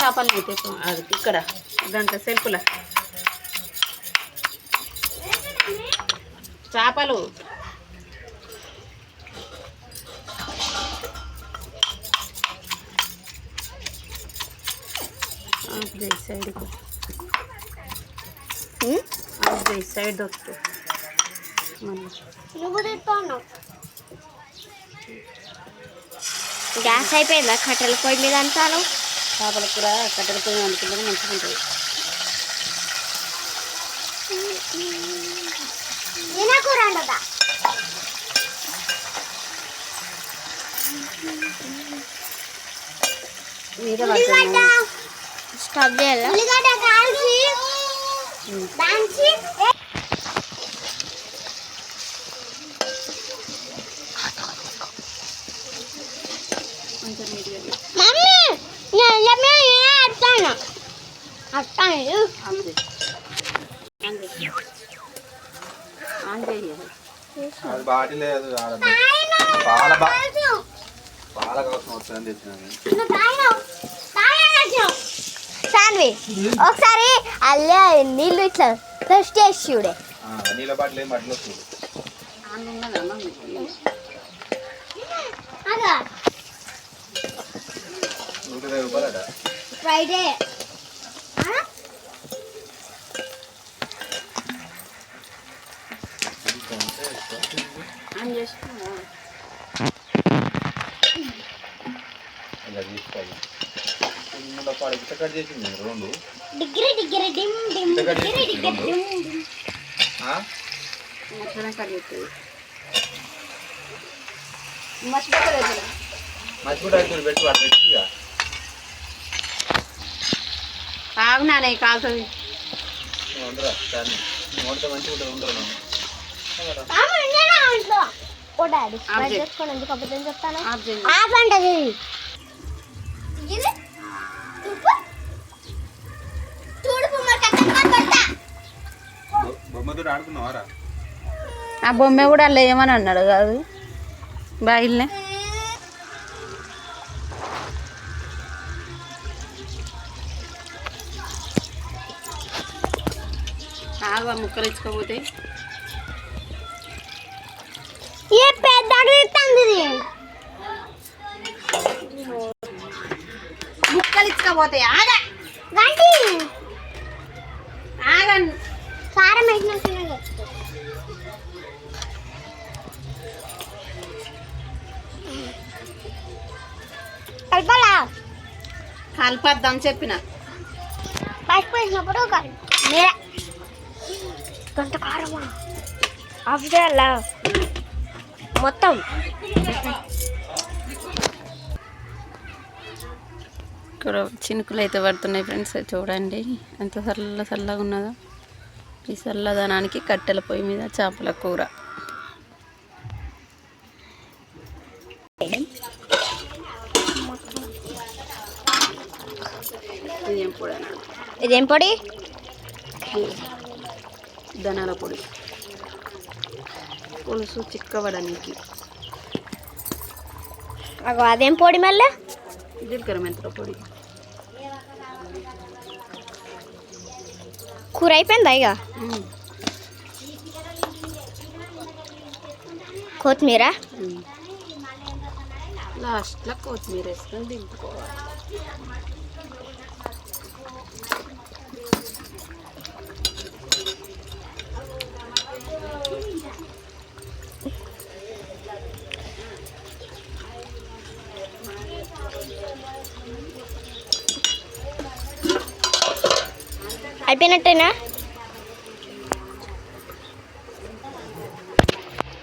చేపలు అయితే అది ఇక్కడ. దాంట్లో సెల్ఫ్ల చేపలు. సైడ్కు అదే సైడ్ దొరుకుతుంది గ్యాస్ అయిపోయిందా? కట్టెల పొయ్యి మీద అంటాను. చేపల కూర కట్టెల పొయ్యి వండుకుంటే మంచిగా ఉంటుంది. స్టవ్ చేయాలి? కొంచెం బాటి లేదు. పాల పాల కోసం వస్తుందని సాన్వి ఒకసారి అల్లే నీళ్ళు ఇట్లా ఫస్ట్ చేసి చూడే. ఆ, నీళ్ళ బాటిల్ ఏం బట్టలు వస్తుంది ఫ్రైడే అని చేసుకున్నా degree degree dim dim degree degree dim డిమ్. ఆ? మొత్తం కడుగుతుంది మర్చిపోతలేదు. మర్చిపోతే అయితే పెట్టి వాడు ఇక ఆగునానే కాలుతుంది ఆ బొమ్మ కూడా అలా ఏమని అన్నాడు కాదు. బాయిల్నే ఆగు ఆ ముక్కలు ఇచ్చుకోపోతే ఏ పెద్ద అడుగుతుంది ముక్కలు ఇచ్చుకోపోతే ఆగ. ఆగన్ కారం చెప్తా కలపాలా? కలపద్దాం చెప్పిన. పసుపు వేసినప్పుడు కలప. మీరే. గంట కారమా ఆఫ్ చేయాలా మొత్తం. ఇక్కడ చినుకులు అయితే పడుతున్నాయి ఫ్రెండ్స్ చూడండి. ఎంత చల్ల చల్లగా ఉన్నదో. ఈ చల్లదనానికి కట్టెల పొయ్యి మీద చేపల కూర. ఇదేం పొడి? ఇదేం పొడి? ధనాల పొడి. పులుసు చిక్కబడడానికి అదేం పొడి మళ్ళీ? జీలకర్ర మెంతుల పొడి. కూర అయిపోయిందా ఇక కొత్తిమీర. లాస్ట్లో కొత్తిమీర వేసుకొని దింపుకోవాలి. అయిపోయినట్టేనా?